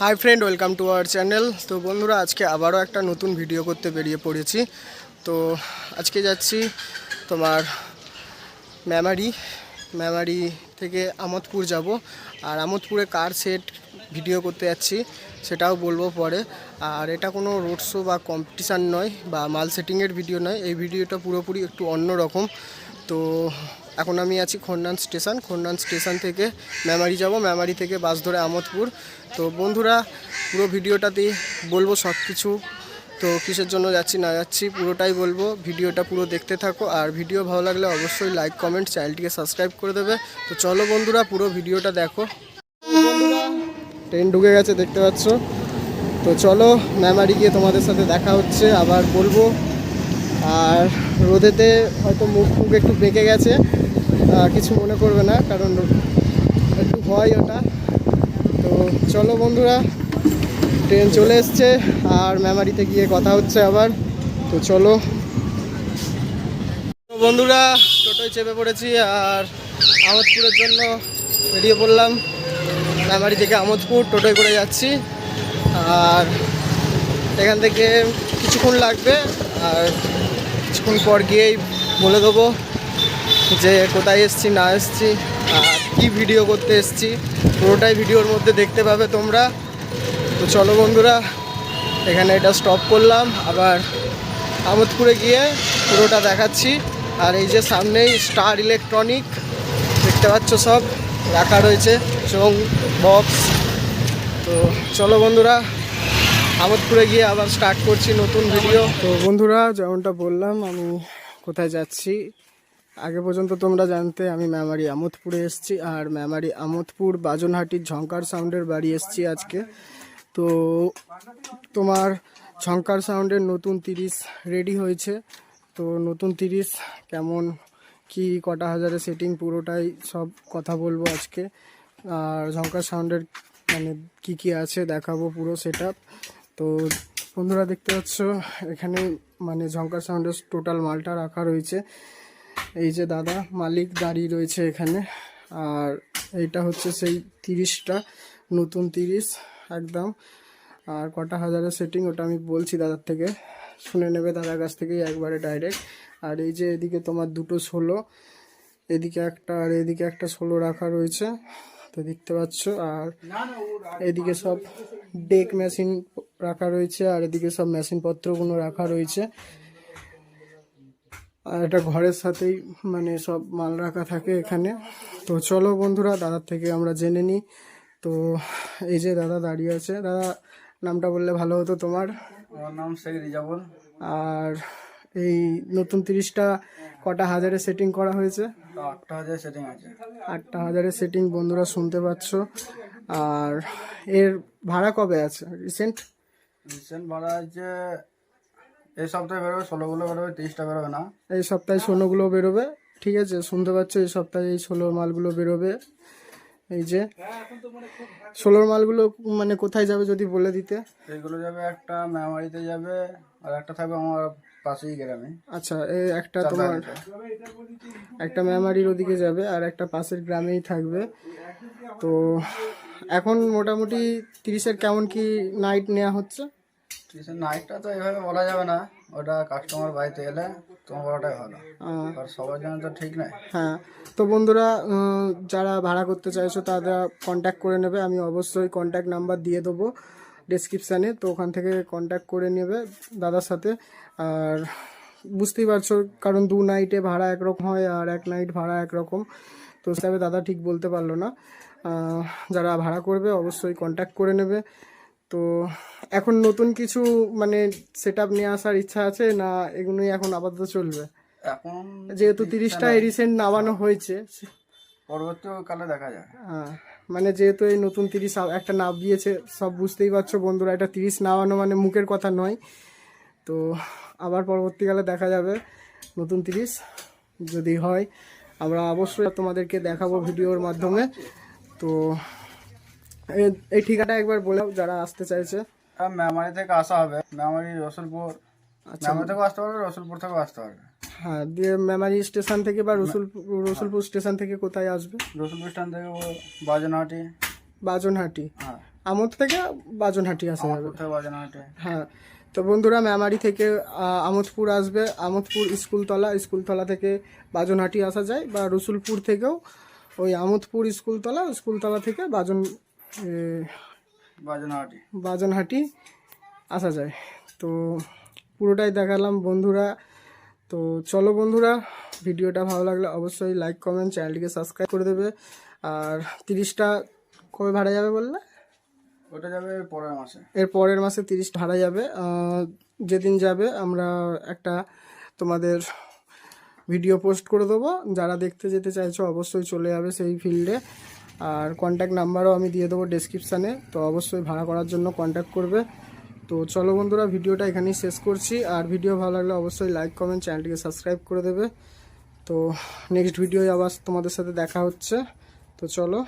Hi friend welcome to our channel তো বন্ধুরা, আজকে আবারও একটা নতুন ভিডিও করতে বেরিয়ে পড়েছি। তো আজকে যাচ্ছি তোমার মেমারি মেমারি থেকে আমোদপুর যাব। আর আমোদপুরে কার সেট ভিডিও করতে যাচ্ছি, সেটাও বলব পরে। আর এটা কোনো রোড শো বা কম্পিটিশান নয় বা মাল সেটিংয়ের ভিডিও নয়। এই ভিডিওটা পুরোপুরি একটু অন্য রকম। তো এখন আমি আছি খন্ডান স্টেশন। খন্ডান স্টেশন থেকে মেমারি যাব। মেমারি থেকে বাস ধরে আমোদপুর। তো বন্ধুরা, পুরো ভিডিওটাতেই বলব সব কিছু তো কিসের জন্য যাচ্ছি, না যাচ্ছি, পুরোটাই বলব। ভিডিওটা পুরো দেখতে থাকো। আর ভিডিও ভালো লাগলে অবশ্যই লাইক, কমেন্ট, চ্যানেলটিকে সাবস্ক্রাইব করে দেবে। তো চলো বন্ধুরা, পুরো ভিডিওটা দেখো। ট্রেন ঢুকে গেছে, দেখতে পাচ্ছ? তো চলো, মেমারি গিয়ে তোমাদের সাথে দেখা হচ্ছে। আবার বলব আর রোদেতে হয়তো মুখ মুখ একটু বেঁকে গেছে। কিছু মনে করবে না, কারণ একটু হয় ওটা। তো চলো বন্ধুরা, ট্রেন চলে এসছে, আর মেমারিতে গিয়ে কথা হচ্ছে আবার। তো চলো। বন্ধুরা, টোটোয় চেপে পড়েছি, আর আমোদপুরের জন্য বেরিয়ে পড়লাম। মেমারি থেকে আমোদপুর টোটোয় করে যাচ্ছি। আর এখান থেকে কিছুক্ষণ লাগবে, আর কিছুক্ষণ পর গিয়েই বলে দেবো যে কোথায় এসছি, না এসছি, আর কী ভিডিও করতে এসছি। পুরোটাই ভিডিওর মধ্যে দেখতে পাবে তোমরা। তো চলো বন্ধুরা, এখানে এটা স্টপ করলাম। আবার আমোদপুরে গিয়ে পুরোটা দেখাচ্ছি। আর এই যে সামনেই স্টার ইলেকট্রনিক দেখতে পাচ্ছ সব, রাখা রয়েছে, এবং বক্স তো চলো বন্ধুরা আমোদপুরে গিয়ে আবার স্টার্ট করছি নতুন ভিডিও তো বন্ধুরা, যেমনটা বললাম, আমি কোথায় যাচ্ছি? আগে পর্যন্ত তোমরা জানতে আমি ম্যামারি আমোদপুরে এসেছি, আর ম্যামারি আমোদপুর বাজনহাটির ঝঙ্কার সাউন্ডের বাড়ি এসেছি আজকে। তো তোমার ঝঙ্কার সাউন্ডের নতুন তিরিশ রেডি হয়েছে। তো নতুন তিরিশ কেমন, কি কটা হাজারে সেটিং পুরোটাই সব কথা বলব আজকে। আর ঝঙ্কার সাউন্ডের মানে কি কি আছে দেখাবো পুরো সেট তো বন্ধুরা দেখতে পাচ্ছ, এখানে মানে ঝঙ্কার সাউন্ডের টোটাল মালটা রাখা রয়েছে। এই যে দাদা মালিক দাঁড়িয়ে রয়েছে এখানে, আর এইটা হচ্ছে সেই তিরিশটা, নতুন তিরিশ একদম। আর কটা হাজারের সেটিং ওটা আমি বলছি দাদার থেকে, শুনে নেবে দাদার কাছ থেকেই একবারে ডাইরেক্ট আর এই যে এদিকে তোমার দুটো ষোলো, এদিকে একটা আর এদিকে একটা ষোলো রাখা রয়েছে। তো দেখতে পাচ্ছ আর এদিকে সব ডেক মেশিন রাখা রয়েছে আর এদিকে সব মেশিন পত্রগুলো রাখা রয়েছে। আর এটা ঘরের সাথেই মানে সব মাল রাখা থাকে এখানে। তো চলো বন্ধুরা দাদার থেকে আমরা জেনে নিই। তো এই যে দাদা দাঁড়িয়ে আছে। দাদা নামটা বললে ভালো হতো তোমার? আমার নাম শেখ রিজাবুল। আর এই নতুন তিরিশটা কটা হাজারে সেটিং করা হয়েছে? আটটা হাজারের সেটিং বন্ধুরা শুনতে পাচ্ছ। আর এর ভাড়া কবে আছে? রিসেন্ট রিসেন্ট ভাড়া আছে এই সপ্তাহে বেরোবে ষোলোগুলো বেরোবে তিরিশটা বেরোবে না। এই সপ্তাহে ষোলোগুলো বেরোবে ঠিক আছে? শুনতে পাচ্ছ এই সপ্তাহে এই ষোলোর মালগুলো বেরোবে। এই যে ষোলোর মালগুলো মানে কোথায় যাবে যদি বলে দিতে? এইগুলো যাবে একটা মেমারিতে যাবে আর একটা থাকবে আমার পাশেই গ্রামে। আচ্ছা একটা তোমার একটা মেমারির ওদিকে যাবে আর একটা পাশের গ্রামেই থাকবে। তো এখন মোটামুটি তিরিশের কেমন কি নাইট নেওয়া হচ্ছে? টিউশন নাইটটা তো এইভাবে বলা যাবে না। ওটা কাস্টমার বাড়িতে এলে তোমার বলাটাই ভালো। আর সবার জন্য তো ঠিক নয়। হ্যাঁ তো বন্ধুরা যারা ভাড়া করতে চাইছো তারা কন্ট্যাক্ট করে নেবে। আমি অবশ্যই কন্ট্যাক্ট নাম্বার দিয়ে দেবো। ডেসক্রিপশানে তো ওখান থেকে কন্ট্যাক্ট করে নেবে দাদার সাথে। আর বুঝতেই পারছ কারণ দু নাইটে ভাড়া একরকম হয় আর এক নাইট ভাড়া একরকম। তো হিসাবে দাদা ঠিক বলতে পারল না। যারা ভাড়া করবে অবশ্যই কন্ট্যাক্ট করে নেবে। তো এখন নতুন কিছু মানে সেট আপ নিয়ে আসার ইচ্ছা আছে না এগুলোই এখন আপাতত চলবে? এখন যেহেতু তিরিশটা রিসেন্ট নামানো হয়েছে। পরবর্তীকালে দেখা যায় হ্যাঁ, মানে যেহেতু এই নতুন তিরিশ একটা নাম দিয়েছে সব বুঝতেই পারছ বন্ধুরা এটা তিরিশ নামানো মানে মুখের কথা নয়। তো আবার পরবর্তীকালে দেখা যাবে নতুন তিরিশ যদি হয়। আমরা অবশ্যই তোমাদেরকে দেখাবো ভিডিওর মাধ্যমে। তো এই ঠিকাটা একবার বলেও যারা আসতে চাইছে। আর মেমারি থেকে আসা হবে। মেমারি রসুলপুর। আচ্ছা। মেমারি থেকেও আসতে পারবে রসুলপুর থেকেও আসতে পারবে। হ্যাঁ দিয়ে মেমারি স্টেশন থেকে বা রসুলপুর রসুলপুর স্টেশন থেকে কোথায় আসবে? রসুলপুর স্ট্যান্ড থেকে ও বাজনহাটি। বাজনহাটি। হ্যাঁ। আমোদ থেকে বাজনহাটি আসা যাবে। কোথায় বাজে না হাটে হ্যাঁ। তো বন্ধুরা মেমারি থেকে আমোদপুর আসবে। আমোদপুর স্কুলতলা স্কুলতলা থেকে বাজনহাটি আসা যায় বা রসুলপুর থেকেও ওই আমোদপুর স্কুলতলা স্কুলতলা থেকে বাজন এ, বাজে না হাটে বাজনহাটি আসা যায়। তো পুরোটাই দেখালাম বন্ধুরা। তো চলো বন্ধুরা ভিডিওটা ভালো লাগলে অবশ্যই লাইক কমেন্ট চ্যানেলটিকে সাবস্ক্রাইব করে দেবে। আর তিরিশটা কবে ভাড়া যাবে বললে? ওটা যাবে পরের মাসে। এর পরের মাসে তিরিশ ভাড়া যাবে। যেদিন যাবে আমরা একটা তোমাদের ভিডিও পোস্ট করে দেবো। যারা দেখতে যেতে চাইছো অবশ্যই চলে যাবে সেই ফিল্ডে আর কন্ট্যাক্ট নাম্বারও আমি দিয়ে দেবো ডেসক্রিপশানে তো অবশ্যই ভাড়া করার জন্য কন্ট্যাক্ট করবে। তো চলো বন্ধুরা, ভিডিওটা এখানেই শেষ করছি। আর ভিডিও ভালো লাগলে অবশ্যই লাইক কমেন্ট চ্যানেলটিকে সাবস্ক্রাইব করে দেবে। তো নেক্সট ভিডিও আবার তোমাদের সাথে দেখা হচ্ছে। তো চলো